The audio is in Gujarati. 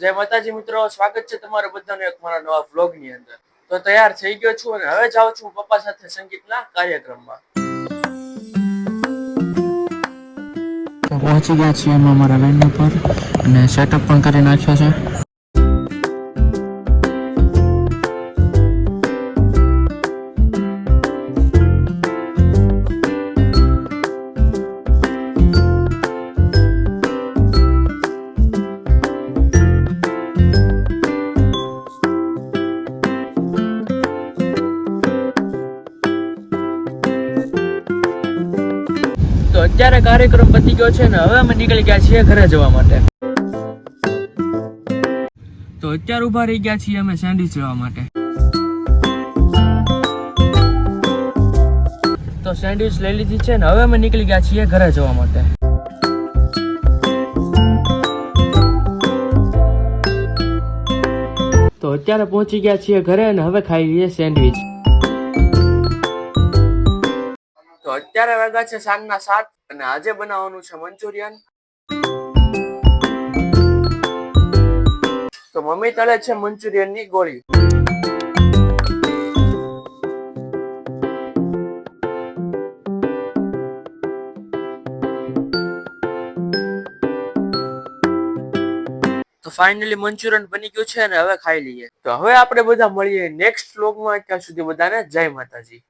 જય માતાજી મિત્રો, સ્વાગત છે તમારા બધાને એક મારા નવા vlog ની અંદર. તો તૈયાર થઈ ગયો છું અને હવે જાઉં છું પપ્પા સાથે સંગીતના કાર્યક્રમમાં. પહોંચી ગયા છીએ અમે અમારા વેન્યુ પર અને સેટઅપ પણ કરી નાખ્યો છે. તો અત્યારે કાર્યક્રમ પતી ગયો છે ને હવે અમે નીકળી ગયા છીએ ઘરે જવા માટે. તો અત્યારે ઊભા રહી ગયા છીએ અમે સેન્ડવિચ લેવા માટે. તો સેન્ડવિચ લઈ લીધી છે ને હવે અમે નીકળી ગયા છીએ ઘરે જવા માટે. તો અત્યારે પહોંચી ગયા છીએ ઘરે અને હવે ખાઈ લઈએ સેન્ડવિચ. અત્યારે વાગ્યા છે સાંજના સાત અને આજે બનાવવાનું છે મંચુરિયન. તો મમ્મી તળે છે મંચુરિયનની ગોળી. તો ફાઇનલી મંચુરિયન બની ગયું છે અને હવે ખાઈ લઈએ. તો હવે આપણે બધા મળીએ નેક્સ્ટ વ્લોગમાં ત્યાં સુધી બધાને જય માતાજી.